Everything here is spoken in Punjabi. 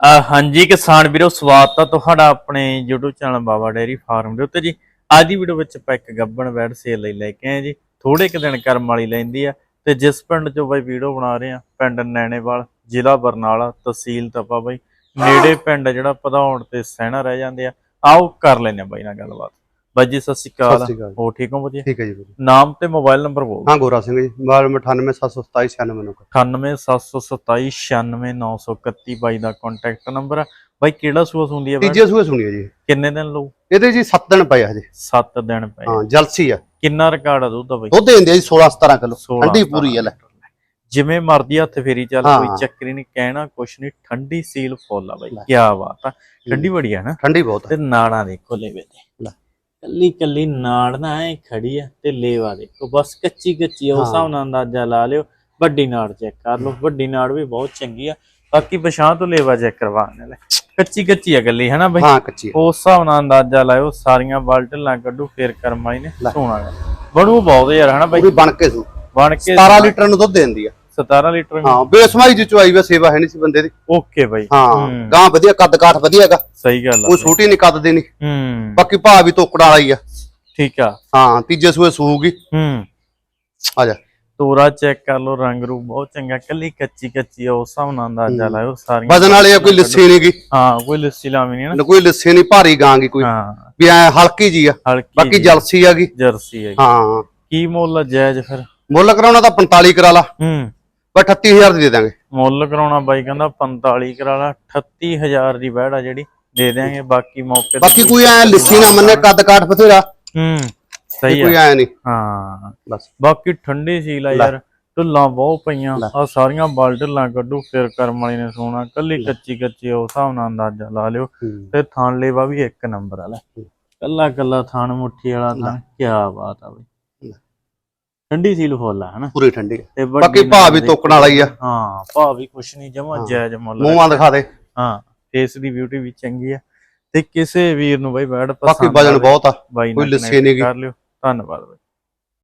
ਹਾਂਜੀ ਕਿਸਾਨ ਵੀਰੋ, ਸਵਾਗਤ ਆ ਤੁਹਾਡਾ ਆਪਣੇ YouTube channel Baba dairy farm ਦੇ ਉੱਤੇ ਜੀ। ਅੱਜ ਦੀ ਵੀਡੀਓ ਵਿੱਚ ਆਪਾਂ ਇੱਕ ਗੱਬਣ ਵੈੜ ਸੇਲ ਲਈ ਲੈ ਕੇ ਆਏ ਜੀ। ਥੋੜੇ ਕੁ ਦਿਨ ਕਰਮ ਵਾਲੀ ਲੈਂਦੀ ਆ ਤੇ ਜਿਸ ਪਿੰਡ ਚੋਂ ਬਾਈ ਵੀਡੀਓ ਬਣਾ ਰਹੇ ਆ, ਪਿੰਡ ਨੈਣੇਵਾਲ, ਜ਼ਿਲ੍ਹਾ ਬਰਨਾਲਾ, ਤਹਿਸੀਲ ਤਪਾ ਬਾਈ। ਨੇੜੇ ਪਿੰਡ ਜਿਹੜਾ ਪਧੌਣ ਤੇ ਸਹਿਣਾ ਰਹਿ ਜਾਂਦੇ ਆ। ਆਓ ਕਰ ਲੈਨੇ ਆ ਬਾਈ ਨਾਲ ਗੱਲਬਾਤ। ਬਾਈ ਜੀ ਸਤਿ ਸ਼੍ਰੀ ਸਤਿ ਅਕਾਲ ਸ਼੍ਰੀ ਅਕਾਲ ਹੋ ਠੀਕ ਹੋ ਵਧੀਆ? ਠੀਕ ਹੈ ਜੀ ਵੀਰੇ ਨਾਮ ਤੇ ਮੋਬਾਈਲ ਨੰਬਰ ਬੋਲ ਹਾਂ ਗੋਰਾ ਸਿੰਘ ਜੀ। ਮੋਬਾਈਲ 98772769 ਨੰਬਰ 98772931 ਬਾਈ ਦਾ ਕੰਟੈਕਟ ਨੰਬਰ ਆ। ਬਾਈ ਕਿਹੜਾ ਸੂਸ ਹੁੰਦੀ ਆ ਤੀਜੇ ਸੂਏ ਸੁਣੀਏ ਜੀ। ਕਿੰਨੇ ਦਿਨ ਲਊ? ਇਹਦੇ ਜੀ 7 ਦਿਨ ਪਏ ਆ ਹਜੇ। 7 ਦਿਨ ਪਏ। ਹਾਂ ਜਲਸੀ ਆ। ਕਿੰਨਾ ਰਿਕਾਰਡ ਆ ਦੁੱਧ ਦਾ ਬਾਈ? ਦੁੱਧ ਦਿੰਦੇ ਆ ਜੀ 16 17 ਕਿਲੋ। 16 ਠੰਡੀ ਪੂਰੀ ਹੈ ਲੈ। ਜਿਵੇਂ ਮਰਦੀ ਹੱਥ ਫੇਰੀ ਚੱਲ ਹਾਂ। ਕੋਈ ਚੱਕਰੀ ਨਹੀਂ ਕਹਿਣਾ ਕੁਛ ਨਹੀਂ ਠੰਡੀ ਸੀਲ ਫੁੱਲ ਆ ਬਾਈ। ਲੈ। ਕੀ ਬਾਤ ਆ। ਠੰਡੀ ਬੜੀ ਆ ਨਾ। ਠੰਡੀ ਬਹੁਤ ਤੇ ਹੈ ਨਾੜਾਂ ਦੇਖੋ ਲੇਵੇ ਤੇ। ਲੈ। ਕੱਲੀ ਕੱਲੀ ਨਾੜ ਨਾ ਐ ਖੜੀ ਆ ਤੇ ਲੇਵਾ ਦੇਖੋ ਬਸ ਕੱਚੀ ਕੱਚੀ ਆ ਉਸ ਹਾਂ। ਹਿਸਾਬ ਨਾਲ ਅੰਦਾਜ਼ਾ ਲਾ ਲਿਓ ਵੱਡੀ ਨਾੜ ਚੈੱਕ ਕਰ ਲਓ ਵੱਡੀ ਨਾੜ ਵੀ ਬਹੁਤ ਚੰਗੀ ਆ ਬਾਕੀ ਪਛਾਣ ਤੋਂ ਲੇਵਾ ਚੈੱਕ ਕਰਵਾਉਣ ਲੈ ਕੱਚੀ ਕੱਚੀ ਆ ਗੱਲੀ ਹੈ ਨਾ ਬਾਈ ਹਾਂ ਕੱਚੀ ਹੈ। ਉਸ ਹਿਸਾਬ ਨਾਲ ਅੰਦਾਜ਼ਾ ਲਾਇਓ ਸਾਰੀਆਂ ਬਾਲਟਲਾਂ ਕੱਢੂ ਫੇਰ ਕਰਮਾਈ ਨੇ ਲੈ। ਸੋਣਾ। ਬਣੂ ਬਹੁਤ ਯਾਰ ਹਨਾ ਬਾਈ ਪੂਰੀ ਬਣ ਕੇ ਸੂ ਬਣ ਕੇ 17 ਲੀਟਰ ਨੂੰ ਦੁੱਧ ਦਿੰਦੀ ਆ 17 ਲੀਟਰ ਹਾਂ ਬੇਸਮਾਈ ਦੀ ਚੁਆਈ ਵਾ ਸੇਵਾ ਹੈ ਨਹੀਂ ਸੀ ਬੰਦੇ ਦੀ। ਓਕੇ ਬਾਈ। ਹਾਂ ਗਾਂ ਵਧੀਆ ਕੱਦ ਕਾਠ ਵਧੀਆ ਹੈਗਾ। ਸਹੀ ਗੱਲ ਆ ਕੋਈ ਛੋਟੀ ਨਹੀਂ ਕੱਦ ਦੇ ਨਹੀਂ ਹੂੰ। ਬਾਕੀ ਭਾਅ ਵੀ ਤੋਕੜ ਵਾਲਾ ਹੀ ਆ। ਠੀਕ ਆ। ਹਾਂ ਤੀਜੇ ਸੂਏ ਸੂਗੀ ਹੂੰ। ਆ ਜਾ। ਤੋਰਾ ਚੈੱਕ ਕਰ ਲਓ ਰੰਗ ਰੂ ਬਹੁਤ ਚੰਗਾ ਕੱਲੀ ਕੱਚੀ ਕੱਚੀ ਆ ਉਸ ਹਿਸਾਬ ਨਾਲ ਅੰਦਾਜ਼ਾ। ਲਾਇਓ ਸਾਰੀਆਂ। ਵਜਨ ਵਾਲੇ ਕੋਈ ਲੱਸੀ ਨਹੀਂਗੀ ਹਾਂ ਕੋਈ ਲੱਸੀ ਲਾਵੀ ਨਹੀਂ ਨਾ। ਕੋਈ ਲੱਸੀ ਨਹੀਂ ਭਾਰੀ ਗਾਂ ਗੀ ਕੋਈ। ਹਾਂ। ਵੀ ਐ ਹਲਕੀ ਜੀ ਆ। ਬਾਕੀ ਜਲਸੀ ਹੈਗੀ ਜਰਸੀ ਹੈ ਹਾਂ। ਕੀ ਮੁੱਲ ਜਾਇਜ਼ ਫਿਰ? ਮੁੱਲ ਕਰਾਉਣਾ ਤਾਂ 45 ਕਰਾ ਲਾ। ਹੂੰ। ਪਰ 38000 ਦੀ ਦੇ ਦਾਂਗੇ ਮੁੱਲ ਕਰਾਉਣਾ ਬਾਈ ਕਹਿੰਦਾ 45 ਕਰਾ ਲਾ 38000 ਦੀ ਵਹਿੜ ਆ ਜਿਹੜੀ ਦੇ ਦਿਆਂਗੇ ਬਾਕੀ ਮੌਕੇ ਤੇ ਬਾਕੀ ਕੋਈ ਐ ਲਿੱਸੀ ਨਾ ਮੰਨੇ ਕੱਦ ਕਾਠ ਬਥੇਰਾ। ਹੂੰ ਸਹੀ ਕੋਈ ਆ। ਐ ਨਹੀਂ। ਹਾਂ ਬਸ। ਬਾਕੀ ਠੰਡੀ ਸੀ ਲਾ। ਯਾਰ ਢੁੱਲਾਂ ਬਹੁਤ ਪਈਆਂ। ਆ ਸਾਰੀਆਂ ਬਲ ਢੁੱਲਾਂ ਕੱਢੂ ਫਿਰ ਕਰਮ ਵਾਲੀ ਨੇ ਸੋਣਾ ਕੱਲੀ ਕੱਚੀ ਕੱਚੀ ਉਸ ਹਿਸਾਬ ਨਾਲ ਅੰਦਾਜ਼ਾ ਲਾ ਲਿਓ। ਤੇ ਥਾਣ ਲੇਵਾ ਵੀ ਇੱਕ ਨੰਬਰ ਵਾਲਾ ਕੱਲਾ ਕੱਲਾ ਥਾਣ ਮੁੱਠੀ ਵਾਲਾ ਤਾਂ ਕੀ ਬਾਤ ਆ ਬਈ। ਠੰਡੀ ਸੀਲ ਫੁੱਲ ਆ ਹਨਾ? ਪੂਰੀ ਠੰਡੀ। ਤੇ ਵੱਡੀ ਬਾਕੀ ਭਾਅ ਵੀ ਤੋਕਣ ਵਾਲਾ ਹੀ ਆ। ਹਾਂ ਭਾਅ ਵੀ ਕੁਛ ਨਹੀਂ ਜਮਾ। ਜਾਇਜ਼ ਮੁੱਲ ਮੂੰਹਾਂ ਦਿਖਾ ਦੇ। ਹਾਂ ਫੇਸ ਦੀ ਬਿਊਟੀ ਵੀ ਚੰਗੀ ਆ। ਤੇ ਕਿਸੇ ਵੀਰ ਨੂੰ ਬਈ ਬੈਡ ਬਾਕੀ ਪਸੰਦ ਵਜਨ ਆਵੇ, ਬਹੁਤ ਆ। ਬਾਈ ਕੋਈ ਲੱਸੀ connect ਨੀ ਗੀ। ਕਰ ਲਿਓ। ਧੰਨਵਾਦ ਬਾਈ।